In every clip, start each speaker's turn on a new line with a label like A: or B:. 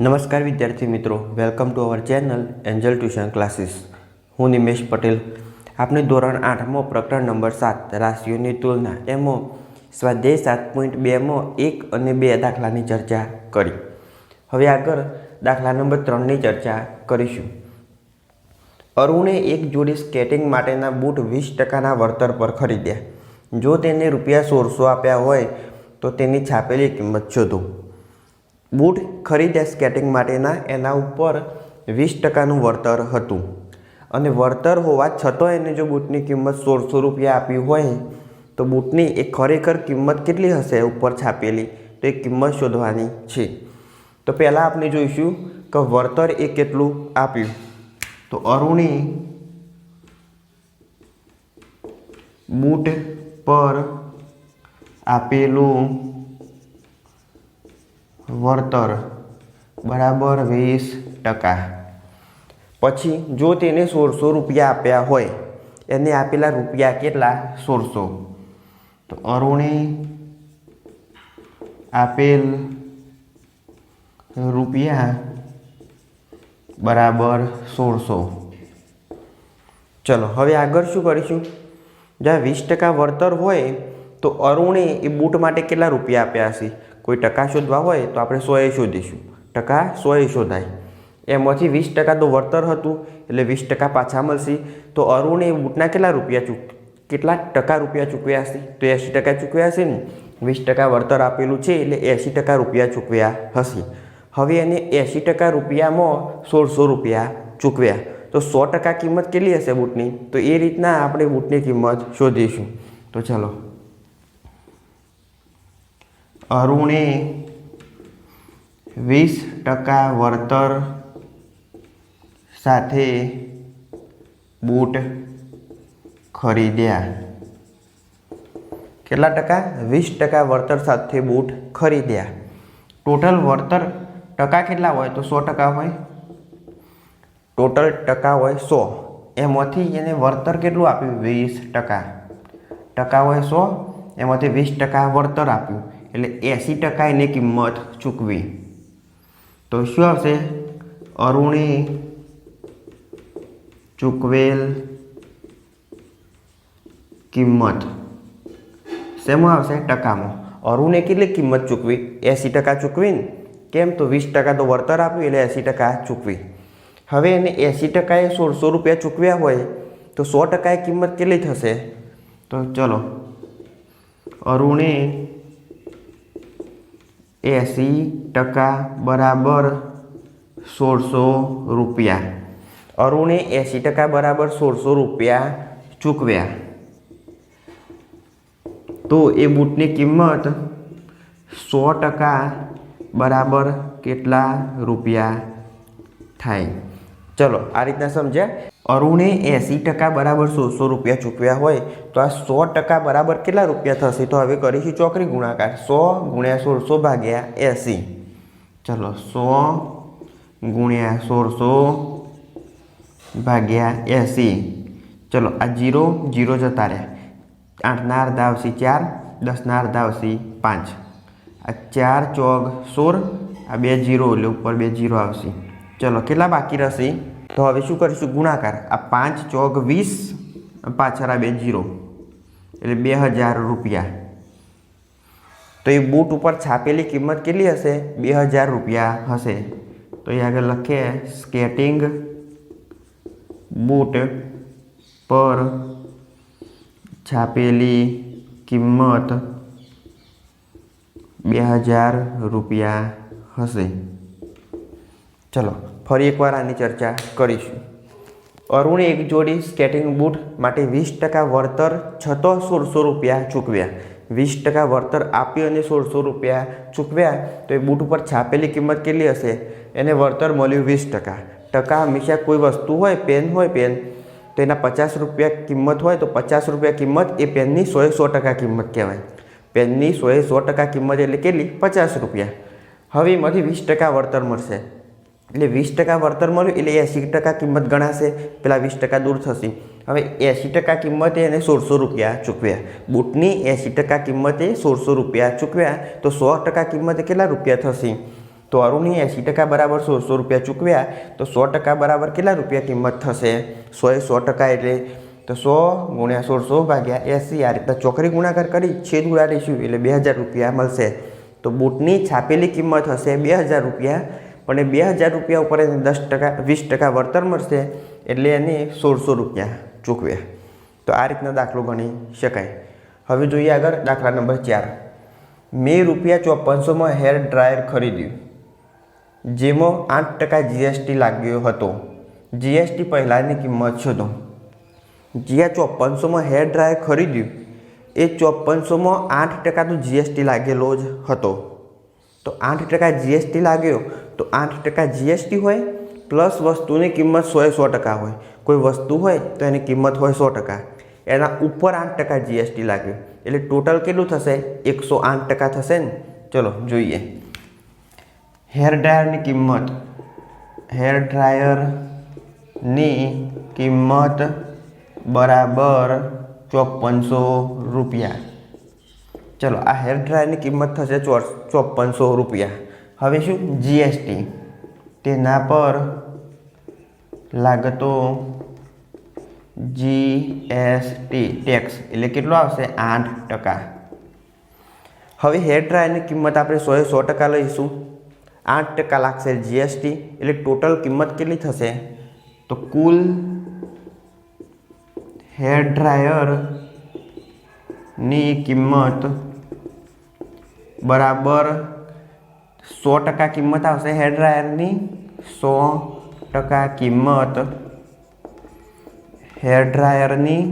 A: નમસ્કાર વિદ્યાર્થી મિત્રો welcome to our channel angel tuition classes હું નિમેશ પટેલ. આપણે ધોરણ આઠમો પ્રકરણ નંબર સાત, રાશિઓની તુલના એમાં સ્વાધ્યાય સાત પોઈન્ટ બેમાં એક અને બે દાખલાની ચર્ચા કરી. હવે આગળ દાખલા નંબર ત્રણની ચર્ચા કરીશું. અરુણે એક જોડી સ્કેટિંગ માટેના બૂટ વીસ ટકાના વળતર પર ખરીદ્યા. જો તેને રૂપિયા સોળસો આપ્યા હોય, તો તેની છાપેલી કિંમત શોધો. બૂટ ખરીદ્યા સ્કેટિંગ માટેના એના ઉપર વીસ ટકાનું વળતર હતું. અને વળતર હોવા છતાં એને જો બૂટની કિંમત સોળસો રૂપિયા આપી હોય, તો બૂટની એ ખરેખર કિંમત કેટલી હશે ઉપર છાપેલી? તો એ કિંમત શોધવાની છે. તો પહેલાં આપણે જોઈશું કે વળતર એ કેટલું આપ્યું. તો અરુણી બૂટ પર આપેલું વળતર. બરાબર વીસ ટકા. પછી જો તેને સોળસો રૂપિયા આપ્યા હોય, એને આપેલા રૂપિયા કેટલા? સોળસો. તો અરુણે આપેલ રૂપિયા બરાબર સોળસો. ચલો, હવે આગળ શું કરીશું? જ્યાં વીસ ટકા વળતર હોય, તો અરુણે એ બૂટ માટે કેટલા રૂપિયા આપ્યા હશે? કોઈ ટકા શોધવા હોય તો આપણે સોએ શોધીશું. ટકા સોએ શોધાય. એમાંથી વીસ ટકા તો વળતર હતું, એટલે વીસ ટકા પાછા મળશે. તો અરુણે બૂટના કેટલા રૂપિયા ચૂક, કેટલા ટકા રૂપિયા ચૂકવ્યા હશે? તો એંસી ટકા ચૂકવ્યા હશે ને? વીસ ટકા વળતર આપેલું છે, એટલે એંસી ટકા રૂપિયા ચૂકવ્યા હશે. હવે એને એંસી ટકા રૂપિયામાં સોળસો રૂપિયા ચૂકવ્યા. તો સો ટકા કિંમત કેટલી હશે બૂટની? તો એ રીતના આપણે બૂટની કિંમત શોધીશું. તો ચાલો. અરુણે વીસ ટકા વળતર સાથે બૂટ ખરીદ્યા. કેટલા ટકા? વીસ ટકા વળતર સાથે બૂટ ખરીદ્યા. ટોટલ વળતર ટકા કેટલા હોય? તો સો ટકા હોય. ટોટલ ટકા હોય સો. એમાંથી એને વળતર કેટલું આપ્યું? વીસ ટકા. ટકા હોય સો. એમાંથી વીસ ટકા વળતર આપ્યું. એટલે એંસી ટકા એની કિંમત ચૂકવી. તો શું આવશે? અરુણી ચૂકવેલ કિંમત. શેમાં આવશે? ટકામાં. અરુણે કેટલી કિંમત ચૂકવી? એંસી ટકા ચૂકવીને? કેમ? તો વીસ ટકા તો વળતર આપ્યું, એટલે એંસી ટકા ચૂકવી. હવે એને એંસી ટકાએ સોળસો રૂપિયા ચૂકવ્યા હોય, તો સો ટકાએ કિંમત કેટલી થશે? તો ચલો. અરુણે એંસી ટકા બરાબર સોળસો રૂપિયા. અરુણે એંસી ટકા બરાબર સોળસો રૂપિયા ચૂકવ્યા. તો એ બૂટની કિંમત સો ટકા બરાબર કેટલા રૂપિયા થાય? ચલો, આ રીતના સમજ્યા. અરુણે એંસી ટકા બરાબર સોળસો રૂપિયા ચૂકવ્યા હોય તો આ સો ટકા બરાબર કેટલા રૂપિયા થશે? તો હવે કરીશું ચોકરી ગુણાકાર. સો ગુણ્યા સોળસો ભાગ્યા એંસી. ચલો, સો ગુણ્યા સોળસો ભાગ્યા એંસી. ચલો, આ જીરો જીરો જતા રહ્યા. આઠના અર્ધા આવશે ચાર દસના અર્ધા આવશે પાંચ. આ ચાર ચોગ સોળ, આ બે જીરો એટલે ઉપર બે જીરો આવશે. ચલો, કેટલા બાકી રહેશે? તો હવે શું કરીશું? ગુણાકાર. આ પાંચ ચોગ વીસ, પાછળ આ બે જીરો. એટલે બે હજાર રૂપિયા. તો એ બૂટ ઉપર છાપેલી કિંમત કેટલી હશે? બે હજાર રૂપિયા હશે. તો એ આગળ લખીએ સ્કેટિંગ બૂટ પર છાપેલી કિંમત બે હજાર રૂપિયા હશે. ચલો. ફરી એકવાર આની ચર્ચા કરીશું. અરુણે એક જોડી સ્કેટિંગ બૂટ માટે વીસ ટકા વળતર છતો સોળસો રૂપિયા ચૂકવ્યા. વીસ ટકા વળતર આપી અને સોળસો રૂપિયા ચૂકવ્યા તો એ બૂટ ઉપર છાપેલી કિંમત કેટલી હશે? એને વળતર મળ્યું વીસ ટકા. ટકા હંમેશા કોઈ વસ્તુ હોય, પેન હોય, પેન. તો એના પચાસ રૂપિયા કિંમત હોય તો પચાસ રૂપિયા કિંમત, એ પેનની સોએ સો ટકા કિંમત કહેવાય. પેનની સોએ સો ટકા કિંમત એટલે કેટલી? પચાસ રૂપિયા. હવે એમાંથી વીસ ટકા વળતર મળશે. એટલે વીસ ટકા વળતર મળ્યું, એટલે એંસી ટકા કિંમત ગણાશે, પેલા વીસ ટકા દૂર થશે. હવે એંસી ટકા કિંમતે એને સોળસો રૂપિયા ચૂકવ્યા. બૂટની એંસી ટકા કિંમતે સોળસો રૂપિયા ચૂકવ્યા, તો સો ટકા કિંમતે કેટલા રૂપિયા થશે? તો અરુણની એંસી ટકા બરાબર સોળસો રૂપિયા ચૂકવ્યા, તો સો ટકા બરાબર કેટલા રૂપિયા કિંમત થશે? સો એ સો ટકા એટલે, તો સો ગુણ્યા સોળસો ભાગ્યા એંસી, આ રીતના ચોકરી ગુણાકાર કરી છેદ ઉડાડીશું એટલે બે હજાર રૂપિયા મળશે. તો બૂટની છાપેલી કિંમત હશે બે હજાર રૂપિયા પણ એ બે હજાર રૂપિયા ઉપર એને દસ ટકા, વીસ ટકા વળતર મળશે, એટલે એને સોળસો રૂપિયા ચૂકવ્યા તો આ રીતના દાખલો ગણી શકાય. હવે જોઈએ આગળ દાખલા નંબર ચાર. મેં રૂપિયા ચોપનસોમાં હેર ડ્રાયર ખરીદ્યું, જેમાં આઠ ટકા જીએસટી લાગ્યો હતો. જીએસટી પહેલાંની કિંમત શોધો. જ્યાં ચોપનસોમાં હેર ડ્રાયર ખરીદ્યું, એ ચોપનસોમાં આઠ ટકાનો જીએસટી લાગેલો જ હતો. તો આઠ ટકા જીએસટી લાગ્યો તો આઠ ટકા જીએસટી હોય પ્લસ વસ્તુની કિંમત સોએ સો ટકા હોય. કોઈ વસ્તુ હોય, તો એની કિંમત હોય સો ટકા. એના ઉપર આઠ ટકા જીએસટી લાગ્યું એટલે ટોટલ કેટલું થશે? એકસો આઠ ટકા થશે ને? ચલો, જોઈએ. હેર ડ્રાયરની કિંમત. હેર ડ્રાયરની કિંમત બરાબર ચોપનસો રૂપિયા. ચલો, આ હેર ડ્રાયરની કિંમત થશે ચોપ્પનસો રૂપિયા. હવે શું? જીએસટી તેના પર લાગતો જીએસટી ટેક્સ એટલે કેટલો આવશે? આઠ ટકા. હવે હેર ડ્રાયરની કિંમત આપણે સોએ સો ટકા લઈશું. આઠ ટકા લાગશે જીએસટી એટલે ટોટલ કિંમત કેટલી થશે? તો કુલ હેર ડ્રાયરની કિંમત બરાબર સો ટકા કિંમત આવશે હેર ડ્રાયરની સો ટકા કિંમત હેર ડ્રાયરની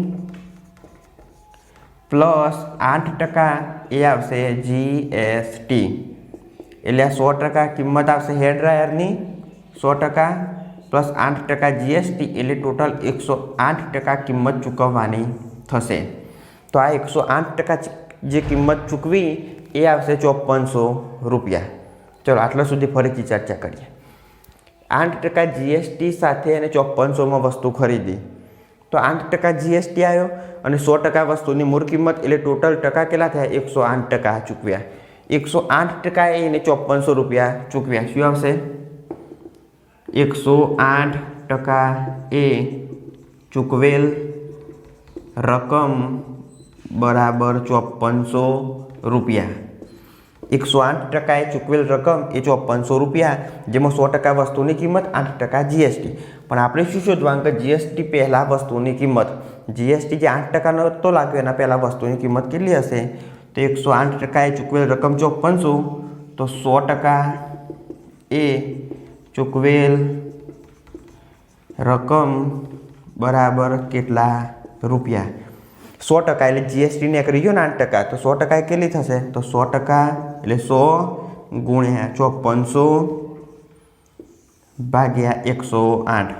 A: પ્લસ આઠ ટકા એ આવશે જીએસટી એટલે આ સો ટકા કિંમત આવશે હેર ડ્રાયરની સો ટકા પ્લસ આઠ ટકા જીએસટી એટલે ટોટલ એકસો આઠ ટકા કિંમત ચૂકવવાની થશે તો આ એકસો આઠ ટકા જે કિંમત ચૂકવી એ આવશે ચોપનસો રૂપિયા ચલો, આટલા સુધી ફરીથી ચર્ચા કરીએ. આઠ ટકા જીએસટી સાથે એને ચોપનસોમાં વસ્તુ ખરીદી. તો આઠ ટકા જીએસટી આવ્યો અને સો ટકા વસ્તુની મૂળ કિંમત, એટલે ટોટલ ટકા કેટલા થયા? એકસો આઠ ટકા ચૂકવ્યા. એકસો આઠ ટકા એને ચોપનસો રૂપિયા ચૂકવ્યા. શું આવશે? એકસો આઠ ટકા એ ચૂકવેલ રકમ બરાબર ચોપનસો રૂપિયા. એકસો આઠ ટકાએ ચૂકવેલ રકમ એ ચોપનસો રૂપિયા, જેમાં સો ટકા વસ્તુની કિંમત, આઠ ટકા જીએસટી પણ આપણે શું શોધવાનું કે જીએસટી પહેલાં વસ્તુની કિંમત. જીએસટી જે આઠ ટકાનો તો લાગ્યો, એના પહેલાં વસ્તુની કિંમત કેટલી હશે? તો એકસો આઠ ટકાએ ચૂકવેલ રકમ ચોપનસો. તો સો ટકા એ ચૂકવેલ રકમ બરાબર કેટલા રૂપિયા? સો ટકા એટલે જીએસટીને રહ્યો ને આઠ ટકા, તો સો ટકા કેટલી થશે? તો સો ટકા એટલે સો ગુણ્યા ચોપનસો ભાગ્યા એકસો આઠ.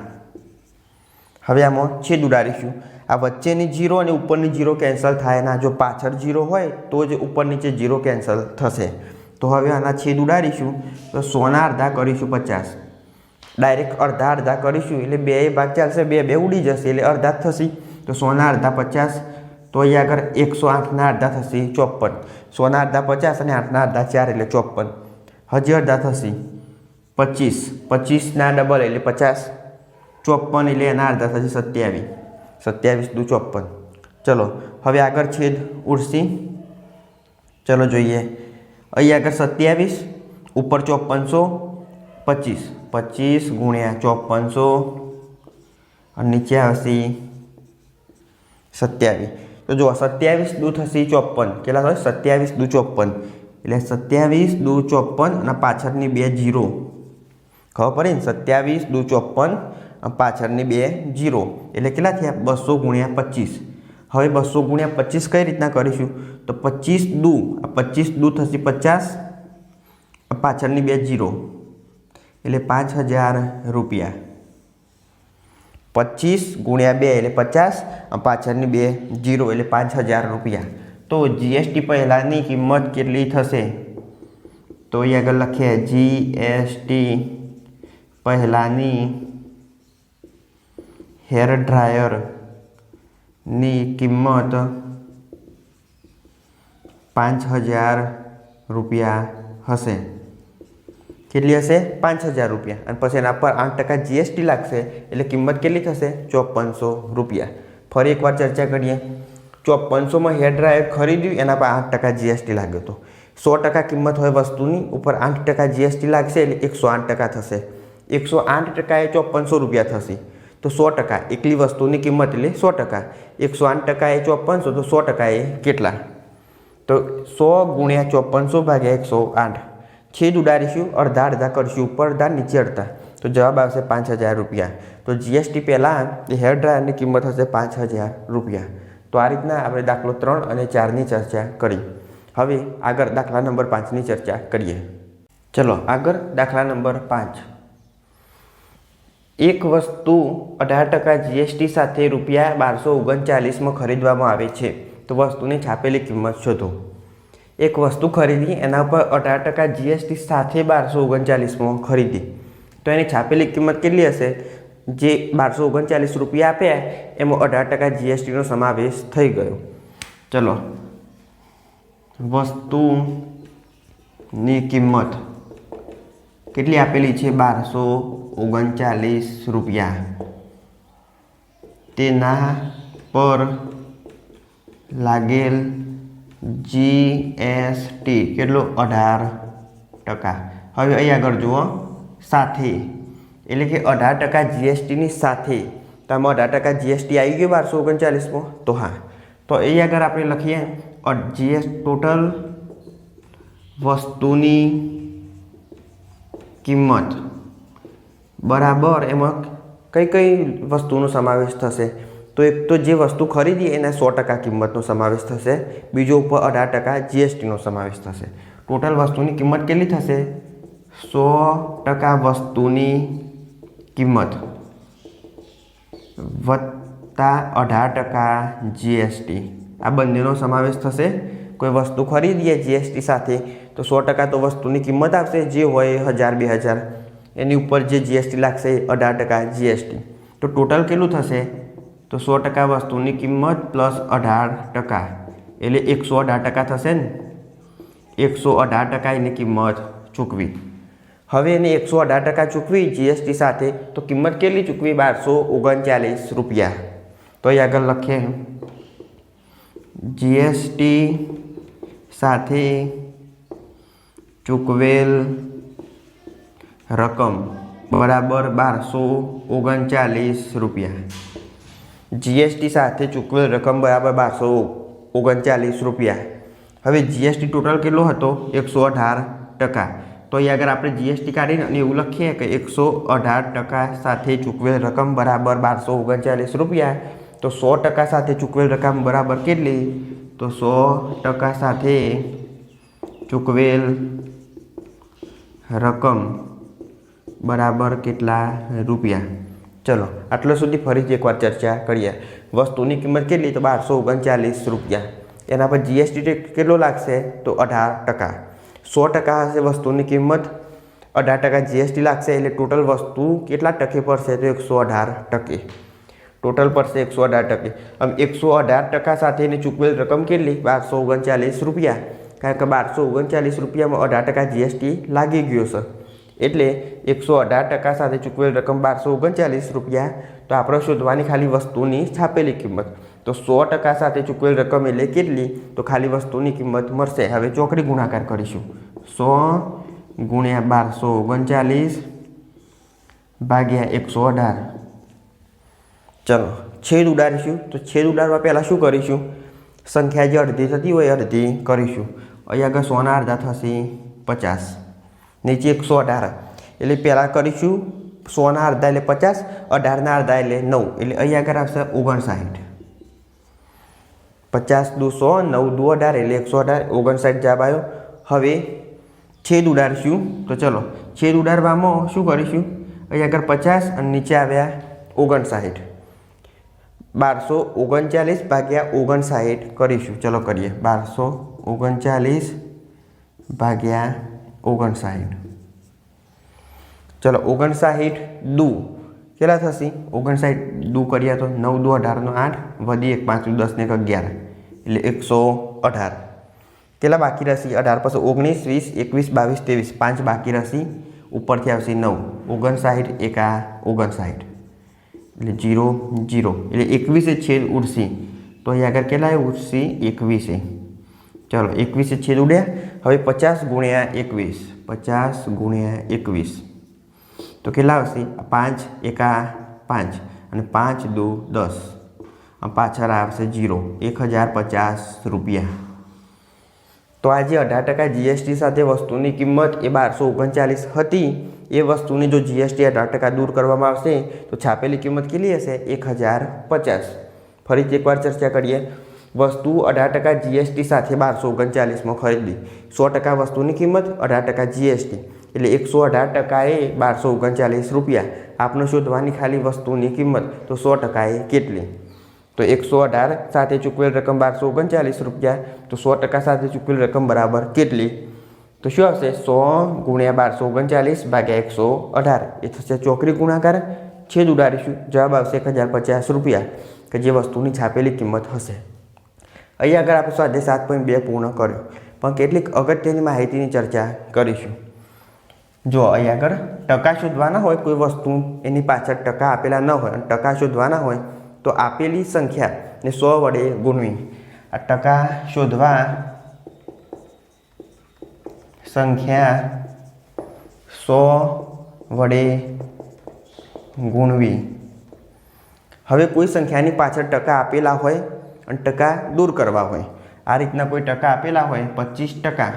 A: હવે આમાં છેદ ઉડાડીશું. આ વચ્ચેની જીરો અને ઉપરની જીરો કેન્સલ થાય ના જો પાછળ જીરો હોય, તો જ ઉપર નીચે જીરો કેન્સલ થશે. તો હવે આના છેદ ઉડાડીશું. તો સોના અડધા કરીશું પચાસ. ડાયરેક્ટ અડધા અડધા કરીશું, એટલે બે ભાગ ચાલશે, બે બે ઉડી જશે, એટલે અડધા થશે. તો સોના અડધા પચાસ તો અહીંયા આગળ એકસો આઠના અડધા થશે ચોપન. સોના અડધા પચાસ અને આઠના અડધા ચાર એટલે ચોપન. હજી અડધા થશે પચીસ. પચીસના ડબલ એટલે પચાસ. ચોપન એટલે એના અડધા થશે સત્યાવીસ. સત્યાવીસ દુ ચોપન. ચલો, હવે આગળ છેદ ઉડશી. ચલો જોઈએ. અહીં આગળ સત્યાવીસ, ઉપર ચોપનસો, પચીસ. પચીસ ગુણ્યા ચોપનસો, અને નીચે આવશે સત્યાવીસ. તો જુઓ, સત્યાવીસ દુ થશે ચોપન કેટલા થશે સત્યાવીસ દુ ચોપન એટલે સત્યાવીસ દુ ચોપન અને પાછળની બે જીરો. ખબર પડે ને? સત્યાવીસ દુ ચોપન પાછળની બે જીરો. એટલે કેટલા થયા? બસો ગુણ્યા પચીસ. હવે બસો ગુણ્યા પચીસ કઈ રીતના કરીશું? તો પચીસ દુ પચીસ દુ થશે પચાસ પાછળની બે જીરો. એટલે પાંચ હજાર રૂપિયા. પચીસ ગુણ્યા બે એટલે પચાસ પાછળની બે જીરો એટલે પાંચ હજાર રૂપિયા. તો જીએસટી પહેલાંની કિંમત કેટલી થશે? તો અહીં આગળ લખીએ જીએસટી પહેલાંની હેર ડ્રાયરની કિંમત પાંચ હજાર રૂપિયા હશે. કેટલી હશે? પાંચ હજાર રૂપિયા. અને પછી એના પર આઠ ટકા જીએસટી લાગશે, એટલે કિંમત કેટલી થશે? ચોપનસો રૂપિયા. ફરી એકવાર ચર્ચા કરીએ. ચોપનસોમાં હેર ડ્રાયર ખરીદ્યું, એના પર આઠ ટકા જીએસટી લાગ્યો હતો. સો ટકા કિંમત હોય વસ્તુની, ઉપર આઠ ટકા જીએસટી લાગશે, એટલે એકસો આઠ ટકા થશે. એકસો આઠ ટકા એ ચોપનસો રૂપિયા થશે. તો સો ટકા. એકલી વસ્તુની કિંમત એટલે સો ટકા. એકસો આઠ ટકા એ ચોપનસો તો સો ટકા એ કેટલા? તો સો ગુણ્યા ચોપનસો ભાગ્યા એકસો આઠ. છેદ ઉડાડીશું, અડધા અડધા કરશું, ઉપર અડધા, નીચે અડધા. તો જવાબ આવશે પાંચ હજાર રૂપિયા. તો જીએસટી પહેલાં એ હેર ડ્રાયરની કિંમત હશે પાંચ હજાર રૂપિયા. તો આ રીતના આપણે દાખલો ત્રણ અને ચારની ચર્ચા કરી. હવે આગળ દાખલા નંબર પાંચની ચર્ચા કરીએ. ચલો, આગળ દાખલા નંબર પાંચ. એક વસ્તુ અઢાર ટકા જીએસટી સાથે રૂપિયા બારસો ઓગણચાલીસમાં ખરીદવામાં આવે છે. તો વસ્તુની છાપેલી કિંમત શોધો. એક વસ્તુ ખરીદી, એના પર અઢાર ટકા જીએસટી સાથે બારસો ઓગણચાલીસમાં ખરીદી. તો એની છાપેલી કિંમત કેટલી હશે? જે બારસો ઓગણચાલીસ રૂપિયા આપ્યા એમાં અઢાર ટકા જીએસટીનો સમાવેશ થઈ ગયો. ચલો. વસ્તુની કિંમત કેટલી આપેલી છે? બારસો ઓગણચાલીસ રૂપિયા. તેના પર લાગેલ જીએસટી કેટલો? અઢાર ટકા. હવે અહીં આગળ જુઓ. સાથે. એટલે કે અઢાર ટકા જીએસટીની સાથે. તો આમાં અઢાર ટકા જીએસટી આવી ગયું બારસો ઓગણચાલીસમાં? તો હા. તો અહીં આગળ આપણે લખીએ. જીએસ ટોટલ વસ્તુની કિંમત. બરાબર? એમાં કઈ કઈ વસ્તુનો સમાવેશ થશે? તો એક તો જે વસ્તુ ખરીદી એના સો ટકા કિંમતનો સમાવેશ થશે, બીજો ઉપર અઢાર ટકા જીએસટીનો સમાવેશ થશે. ટોટલ વસ્તુની કિંમત કેટલી થશે? સો ટકા વસ્તુની કિંમત વત્તા અઢાર ટકા જીએસટી આ બંનેનો સમાવેશ થશે. કોઈ વસ્તુ ખરીદીએ જીએસટી સાથે, તો સો ટકા તો વસ્તુની કિંમત આવશે, જે હોય હજાર, બે હજાર. એની ઉપર જે જીએસટી લાગશે અઢાર ટકા જીએસટી તો ટોટલ કેટલું થશે? તો સો ટકા વસ્તુની કિંમત પ્લસ અઢાર ટકા. એટલે એકસો અઢાર ટકા થશે ને? એકસો અઢાર ટકા એની કિંમત ચૂકવી. હવે એને એકસો અઢાર ટકા ચૂકવી જીએસટી સાથે, તો કિંમત કેટલી ચૂકવી? બારસો ઓગણચાલીસ રૂપિયા. તો અહીં આગળ લખીએ જીએસટી સાથે ચૂકવેલ રકમ બરાબર બારસો ઓગણચાલીસ રૂપિયા. જીએસટી સાથે ચૂકવેલ રકમ બરાબર બારસો ઓગણચાલીસ રૂપિયા. હવે જીએસટી ટોટલ કેટલો હતો? એકસો અઢાર ટકા. તો અહીં આગળ આપણે જીએસટી કાઢીને અને એવું લખીએ કે એકસો અઢાર ટકા સાથે ચૂકવેલ રકમ બરાબર બારસો ઓગણચાલીસ રૂપિયા. તો સો ટકા સાથે ચૂકવેલ રકમ બરાબર કેટલી? તો સો ટકા સાથે ચૂકવેલ રકમ બરાબર કેટલા રૂપિયા? ચલો, આટલા સુધી ફરીથી એકવાર ચર્ચા કરીએ. વસ્તુની કિંમત કેટલી? તો બારસો ઓગણચાલીસ રૂપિયા. એના પર જીએસટી કેટલો લાગશે? તો અઢાર ટકા. સો ટકા હશે વસ્તુની કિંમત. અઢાર ટકા જીએસટી લાગશે એટલે ટોટલ વસ્તુ કેટલા ટકે પડશે? તો એકસો અઢાર ટકે. ટોટલ પડશે એકસો અઢાર ટકે. આમ એકસો અઢાર ટકા સાથે એની ચૂકવેલ રકમ કેટલી? બારસો ઓગણચાલીસ રૂપિયા. કારણ કે બારસો ઓગણચાલીસ રૂપિયામાં અઢાર ટકા જીએસટી લાગી ગયો છે. એટલે એકસો અઢાર ટકા સાથે ચૂકવેલ રકમ બારસો ઓગણચાલીસ રૂપિયા. તો આપણે શોધવાની ખાલી વસ્તુની છાપેલી કિંમત. તો સો ટકા સાથે ચૂકવેલ રકમ એટલે કેટલી? તો ખાલી વસ્તુની કિંમત મળશે. હવે ચોકડી ગુણાકાર કરીશું. સો ગુણ્યા બારસો ઓગણચાલીસ ભાગ્યા એકસો અઢાર. ચલો, છેદ ઉડાડીશું. તો છેદ ઉડાડવા પહેલાં શું કરીશું? સંખ્યા જે અડધી થતી હોય અડધી કરીશું. અહીં આગળ સોના અડધા થશે પચાસ. નીચે એકસો અઢાર. એટલે પહેલાં કરીશું સોના અડધા એટલે પચાસ, અઢારના અડધા એટલે નવ. એટલે અહીં આગળ આવશે ઓગણસાઠ. પચાસ દુ સો, નવ દુ અઢાર એટલે એકસો અઢાર. ઓગણસાઠ જવાબ આવ્યો. હવે છેદ ઉડાડશું. તો ચલો, છેદ ઉડાડવામાં શું કરીશું? અહીં આગળ પચાસ અને નીચે આવ્યા ઓગણસાઠ. બારસો ઓગણચાલીસ ભાગ્યા ઓગણસાઠ કરીશું. ચલો કરીએ. બારસો ઓગણચાલીસ ભાગ્યા ઓગણસાઠ. ચલો, ઓગણસાઠ દુ. કેટલા થશે? ઓગણસાઠ દુ કર્યા તો નવ દુ અઢારનો આઠ, વધી એક પાંચ દસ ને એક અગિયાર. એટલે એકસો અઢાર. કેટલા બાકી રહેશે? અઢાર પછી ઓગણીસ, વીસ, એકવીસ, બાવીસ, ત્રેવીસ. પાંચ બાકી રહેશે. ઉપરથી આવશે નવ. ઓગણસાઠ એકા ઓગણસાઠ. એટલે જીરો જીરો. એટલે એકવીસે છેદ ઉડશે. તો અહીં આગળ કેટલા ઉડશે એકવીસે. ચલો, એકવીસે છેદ ઉડ્યા. હવે પચાસ ગુણ્યા એકવીસ, પચાસ ગુણ્યા એકવીસ. તો કેટલા આવશે? પાંચ, એકા પાંચ અને પાંચ દો દસ. પાછળ આવશે જીરો એક હજાર પચાસ રૂપિયા. તો આજે અઢાર ટકા જીએસટી સાથે વસ્તુની કિંમત એ બારસો ઓગણચાલીસ હતી. એ વસ્તુની જો જીએસટી અઢાર ટકા દૂર કરવામાં આવશે, તો છાપેલી કિંમત કેટલી હશે? એક હજાર પચાસ. ફરીથી એકવાર ચર્ચા કરીએ. વસ્તુ અઢાર ટકા જીએસટી સાથે બારસો ઓગણચાલીસમાં ખરીદી સો ટકા વસ્તુની કિંમત અઢાર ટકા જીએસટી એટલે એકસો અઢાર ટકાએ બારસો ઓગણચાલીસ રૂપિયા. આપને શોધવાની ખાલી વસ્તુની કિંમત તો સો ટકાએ કેટલી? તો એકસો અઢાર સાથે ચૂકવેલ રકમ બારસો ઓગણચાલીસ રૂપિયા. તો સો ટકા સાથે ચૂકવેલ રકમ બરાબર કેટલી? તો શું આવશે? સો ગુણ્યા બારસો ઓગણચાલીસ ભાગ્યા એકસો અઢાર. એ થશે ચોકડી ગુણાકાર. છેદ ઉડાડીશું. જવાબ આવશે એક હજાર પચાસ રૂપિયા. કે જે વસ્તુની છાપેલી કિંમત હશે. અહીં આગળ આપણે સ્વાધ્યાય સાત પોઈન્ટ બે પૂર્ણ કર્યો. પણ કેટલીક અગત્યની માહિતીની ચર્ચા કરીશું. જો અહીં આગળ ટકા શોધવાના હોય કોઈ વસ્તુ, એની પાછળ ટકા આપેલા ન હોય અને ટકા શોધવાના હોય, તો આપેલી સંખ્યાને સો વડે ગુણવી. આ ટકા શોધવા સંખ્યા સો વડે ગુણવી. હવે કોઈ સંખ્યાની પાછળ ટકા આપેલા હોય અને ટકા દૂર કરવા હોય. આ રીતના કોઈ ટકા આપેલા હોય, પચીસ ટકા.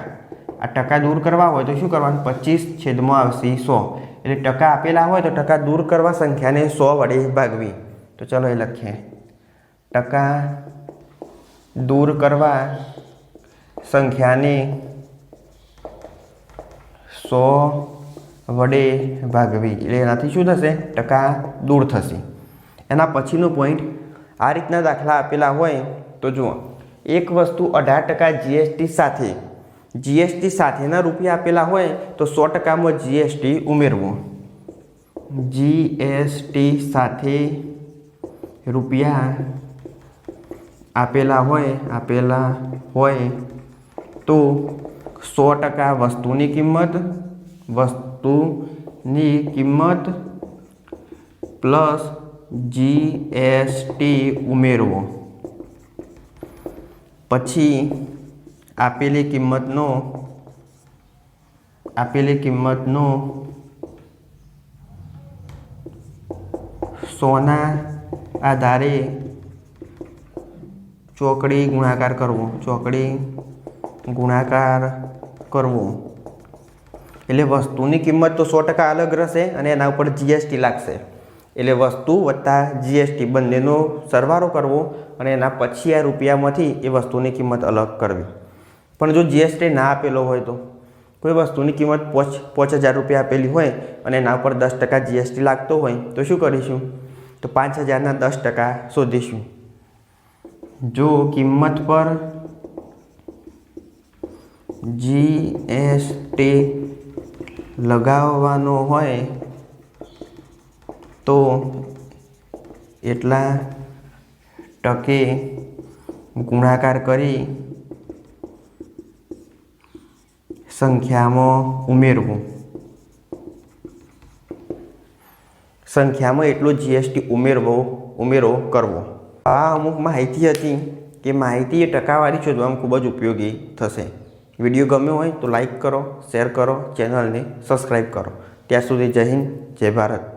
A: આ ટકા દૂર કરવા હોય તો શું કરવાનું? પચીસ છેદમાં આવશે સો. એટલે ટકા આપેલા હોય તો ટકા દૂર કરવા સંખ્યાને સો વડે ભાગવી. તો ચલો એ લખીએ. ટકા દૂર કરવા સંખ્યાને સો વડે ભાગવી. એટલે એનાથી શું થશે? ટકા દૂર થશે. એના પછીનો પોઈન્ટ આ રીતના દાખલા આપેલા હોય તો જુઓ. એક વસ્તુ અઢાર ટકા જીએસટી સાથે જીએસટી સાથેના રૂપિયા આપેલા હોય તો સો ટકામાં જીએસટી ઉમેરવું. જીએસટી સાથે રૂપિયા આપેલા હોય આપેલા હોય તો સો ટકા વસ્તુની કિંમત વસ્તુની કિંમત પ્લસ જીએસટી ઉમેરવો. પછી આપેલી કિંમતનો આપેલી કિંમતનો સોના આધારે ચોકડી ગુણાકાર કરવો. ચોકડી ગુણાકાર કરવો. એટલે વસ્તુની કિંમત તો સો ટકા અલગ રહેશે અને એના ઉપર જીએસટી લાગશે. એટલે વસ્તુ વત્તા જીએસટી બંનેનો સરવાળો કરવો અને એના પછી આ રૂપિયામાંથી એ વસ્તુની કિંમત અલગ કરવી. પણ જો જીએસટી ના આપેલો હોય તો? કોઈ વસ્તુની કિંમત પોચ, પાંચ હજાર રૂપિયા આપેલી હોય અને એના ઉપર દસ ટકા જીએસટી લાગતો હોય, તો શું કરીશું? તો પાંચ હજારના દસ ટકા શોધીશું. જો કિંમત પર જીએસટી લગાવવાનો હોય તો એટલા ટકે ગુણાકાર કરી સંખ્યામાં ઉમેરવું. સંખ્યામાં એટલો જીએસટી ઉમેરવો, ઉમેરો કરવો. આ અમુક માહિતી હતી કે માહિતી એ ટકાવારી શોધવામાં ખૂબ જ ઉપયોગી થશે. વીડિયો ગમ્યો હોય તો લાઈક કરો, શેર કરો, ચેનલને સબસ્ક્રાઈબ કરો. ત્યાં સુધી જય હિન્દ, જય ભારત.